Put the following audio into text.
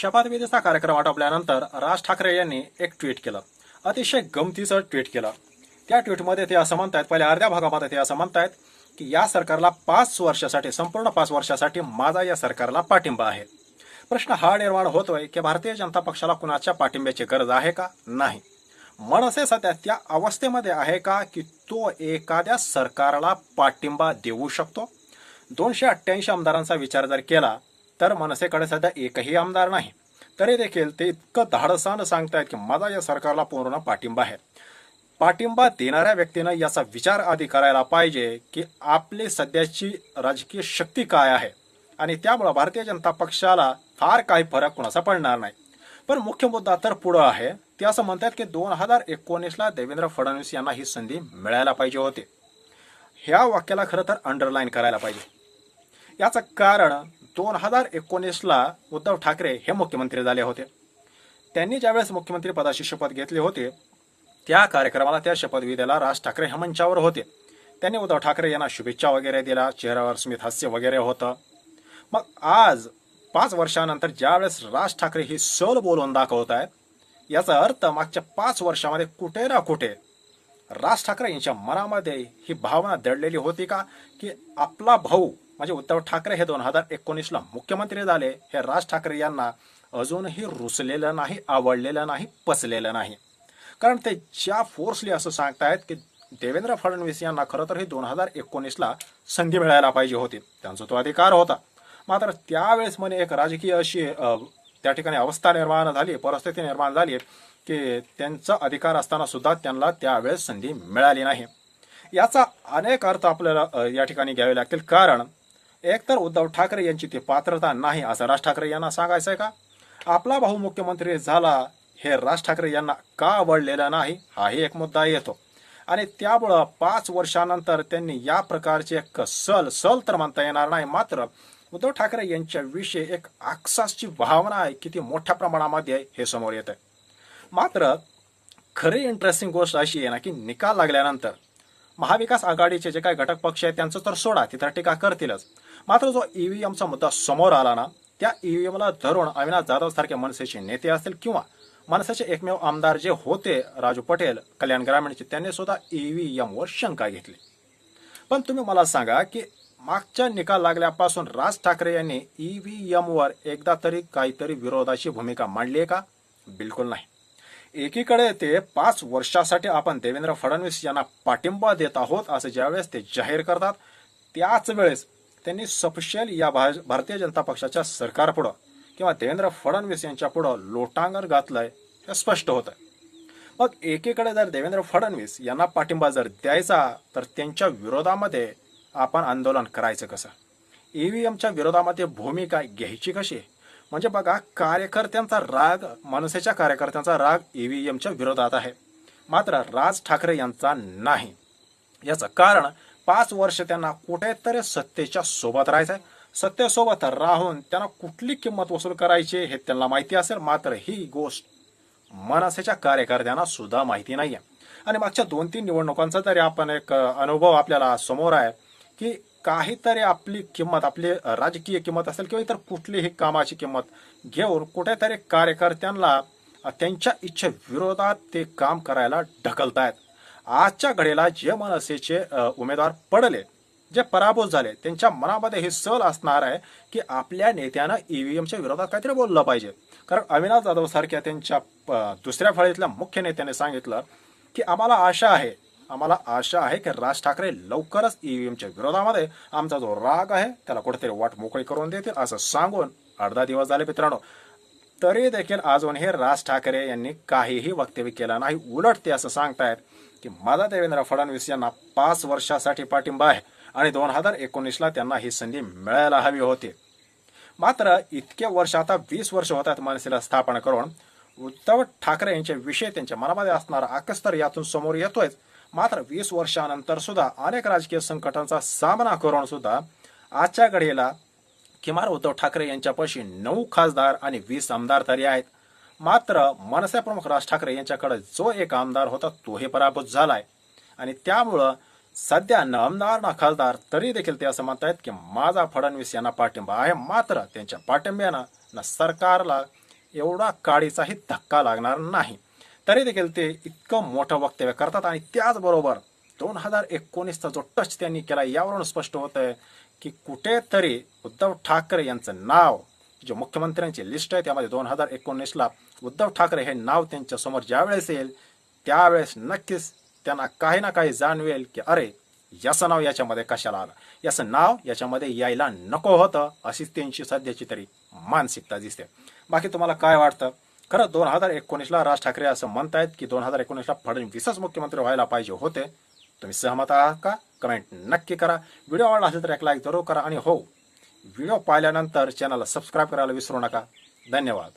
शपथविधीचा कार्यक्रम आटोपल्यानंतर राज ठाकरे यांनी एक ट्विट केलं. अतिशय गमतीचं ट्विट केलं. त्या ट्विटमध्ये ते असं म्हणतायत पहिल्या अर्ध्या भागामध्ये ते असं म्हणतायत की या सरकारला पाच वर्षासाठी संपूर्ण पाच वर्षासाठी माझा या सरकारला पाठिंबा आहे. प्रश्न हा निर्माण होतोय की भारतीय जनता पक्षाला कुणाच्या पाठिंब्याची गरज आहे का? नाही. मनसे सध्या त्या अवस्थेमध्ये आहे का की तो एखाद्या सरकारला पाठिंबा देऊ शकतो? दोनशे अठ्ठ्याऐंशी आमदारांचा विचार जर केला तर मनसेकडे सध्या एकही आमदार नाही. तरी देखील ते इतकं धाडसानं सांगतायत की माझा या सरकारला पूर्ण पाठिंबा आहे. पाठिंबा देणाऱ्या व्यक्तीनं याचा विचार आधी करायला पाहिजे की आपली सध्याची राजकीय शक्ती काय आहे. आणि त्यामुळं भारतीय जनता पक्षाला फार काही फरक कुणाचा पडणार नाही. पण मुख्य मुद्दा तर पुढं आहे. ते असं म्हणतात की दोन हजार एकोणीसला देवेंद्र फडणवीस यांना ही संधी मिळायला पाहिजे होती. ह्या वाक्याला खरं तर अंडरलाईन करायला पाहिजे. याचं कारण दोन हजार एकोणीसला उद्धव ठाकरे हे मुख्यमंत्री झाले होते. त्यांनी ज्यावेळेस मुख्यमंत्री पदाची शपथ घेतली होती त्या कार्यक्रमाला त्या शपथविधीला राज ठाकरे हे मंचावर होते. त्यांनी उद्धव ठाकरे यांना शुभेच्छा वगैरे दिल्या चेहऱ्यावर स्मित हास्य वगैरे होतं. मग आज पाच वर्षानंतर ज्यावेळेस राज ठाकरे ही सल बोलून दाखवत आहेत याचा अर्थ मागच्या पाच वर्षामध्ये कुठे ना कुठे राज ठाकरे यांच्या मनामध्ये ही भावना दडलेली होती का की आपला भाऊ म्हणजे उद्धव ठाकरे हे दोन हजार एकोणीसला मुख्यमंत्री झाले. हे राज ठाकरे यांना अजूनही रुसलेलं नाही आवडलेलं नाही पचलेलं नाही. कारण ते ज्या फोर्सली असं सांगतायत की देवेंद्र फडणवीस यांना खरं तर हे दोन हजार एकोणीसला संधी मिळायला पाहिजे होती. त्यांचा तो अधिकार होता. मात्र त्यावेळेस म्हणे एक राजकीय अशी त्या ठिकाणी अवस्था निर्माण झाली परिस्थिती निर्माण झाली की त्यांचा अधिकार असताना सुद्धा त्यांना त्यावेळेस संधी मिळाली नाही. याचा अनेक अर्थ आपल्याला या ठिकाणी घ्यावे लागतील. कारण एकतर उद्धव ठाकरे यांची ती पात्रता नाही असं राज ठाकरे यांना सांगायचं आहे का? आपला भाऊ मुख्यमंत्री झाला हे राज ठाकरे यांना का आवडलेलं नाही? हाही एक मुद्दा येतो. आणि त्यामुळं पाच वर्षानंतर त्यांनी या प्रकारचे एक सल सल तर म्हणता येणार नाही. मात्र उद्धव ठाकरे यांच्याविषयी एक आक्षासची भावना आहे किती मोठ्या प्रमाणामध्ये आहे हे समोर येत आहे मात्र खरी इंटरेस्टिंग गोष्ट अशी आहे ना की निकाल लागल्यानंतर महाविकास आघाडीचे जे काही घटक पक्ष आहेत त्यांचं तर सोडा तिथं टीका करतीलच. मात्र जो ईव्हीएमचा मुद्दा समोर आला ना त्या ईव्हीएमला धरून अविनाश जाधव सारखे मनसेचे नेते असतील किंवा मनसेचे एकमेव आमदार जे होते राजू पटेल कल्याण ग्रामीणचे त्यांनी सुद्धा ईव्हीएमवर शंका घेतली. पण तुम्ही मला सांगा की मागच्या निकाल लागल्यापासून राज ठाकरे यांनी ईव्हीएमवर एकदा तरी काहीतरी विरोधाची भूमिका मांडली आहे का? बिलकुल नाही. एकीकडे ते पाच वर्षासाठी आपण देवेंद्र फडणवीस यांना पाठिंबा देत आहोत असं ज्यावेळेस ते जाहीर करतात त्याच वेळेस त्यांनी सपशेल या भारतीय जनता पक्षाच्या सरकारपुढं किंवा देवेंद्र फडणवीस यांच्या पुढं लोटांगण घातलंय हे स्पष्ट होत आहे मग एकीकडे जर देवेंद्र फडणवीस यांना पाठिंबा जर द्यायचा तर त्यांच्या विरोधामध्ये आपण आंदोलन करायचं कसं? ईव्हीएमच्या विरोधामध्ये भूमिका घ्यायची कशी? म्हणजे बघा कार्यकर्त्यांचा राग मनसेच्या कार्यकर्त्यांचा राग ईव्हीएमच्या विरोधात आहे. मात्र राज ठाकरे यांचा नाही. याचं कारण पाच वर्ष त्यांना कुठेतरी सत्तेच्या सोबत राहायचं आहे सत्तेसोबत राहून त्यांना कुठली किंमत वसूल करायची हे त्यांना माहिती असेल मात्र ही गोष्ट मनसेच्या कार्यकर्त्यांना सुद्धा माहिती आहे आणि मागच्या दोन तीन निवडणुकांचा तरी आपण एक अनुभव आपल्याला समोर आहे की काहीतरी आपली किंमत आपली राजकीय किंमत असेल किंवा इतर कुठलीही कामाची किंमत घेऊन कुठेतरी कार्यकर्त्यांना त्यांच्या इच्छेविरोधात ते काम करायला ढकलतायत. आजच्या घडीला जे मनसेचे उमेदवार पडले जे पराभूत झाले त्यांच्या मनामध्ये हे सल असणार आहे की आपल्या नेत्यानं ईव्हीएमच्या विरोधात काहीतरी बोललं पाहिजे. कारण अविनाश जाधव सारख्या त्यांच्या दुसऱ्या फळीतल्या मुख्य नेत्याने सांगितलं की आम्हाला आशा आहे आम्हाला आशा आहे की राज ठाकरे लवकरच ईव्हीएमच्या विरोधामध्ये आमचा जो राग आहे त्याला कुठेतरी वाट मोकळी करून देतील असं सांगून अर्धा दिवस झाले मित्रांनो. तरी देखील अजून हे राज ठाकरे यांनी काहीही वक्तव्य केलं नाही. उलट ते असं सांगतायत की माझा देवेंद्र फडणवीस यांना पाच वर्षासाठी पाठिंबा आहे आणि दोन हजार एकोणीसला त्यांना ही संधी मिळायला हवी होती. मात्र इतके वर्ष आता वीस वर्ष होतात मनसेला स्थापना करून उद्धव ठाकरे यांच्या विषय त्यांच्या मनामध्ये असणारा आकस्तर यातून समोर येतोय मात्र वीस वर्षानंतर सुद्धा अनेक राजकीय संकटांचा सामना करून सुद्धा आजच्या घडीला किमान उद्धव ठाकरे यांच्यापाशी नऊ खासदार आणि वीस आमदार तरी आहेत. मात्र मनसे प्रमुख राज ठाकरे यांच्याकडे जो एक आमदार होता तोही पराभूत झालाय. आणि त्यामुळं सध्या न आमदार ना खासदार तरी देखील ते असं म्हणतायत की माझा फडणवीस यांना पाठिंबा आहे. मात्र त्यांच्या पाठिंब्यानं ना सरकारला एवढा काडीचाही धक्का लागणार नाही. तरी देखील ते इतकं मोठं वक्तव्य करतात आणि त्याचबरोबर दोन हजार एकोणीसचा जो टच त्यांनी केला यावरून स्पष्ट होत आहे की कुठेतरी उद्धव ठाकरे यांचं नाव जे मुख्यमंत्र्यांची लिस्ट आहे त्यामध्ये दोन हजार एकोणीसला उद्धव ठाकरे हे नाव त्यांच्यासमोर ज्यावेळेस येईल त्यावेळेस नक्कीच त्यांना काही ना काही जाणवेल की अरे याचं नाव याच्यामध्ये कशाला आलं? याचं नाव याच्यामध्ये यायला नको होतं अशीच त्यांची सध्याची तरी मानसिकता दिसते. बाकी तुम्हाला काय वाटतं? खरं दोन हजार एकोणीसला राज ठाकरे असं म्हणतायत की दोन हजार एकोणीसला फडणवीसच मुख्यमंत्री व्हायला पाहिजे होते. तुम्ही सहमत आहात का? कमेंट नक्की करा. व्हिडिओ आवडला असेल तर एक लाईक जरूर करा आणि हो व्हिडिओ पाहिल्यानंतर चॅनलला सबस्क्राईब करायला विसरू नका. धन्यवाद.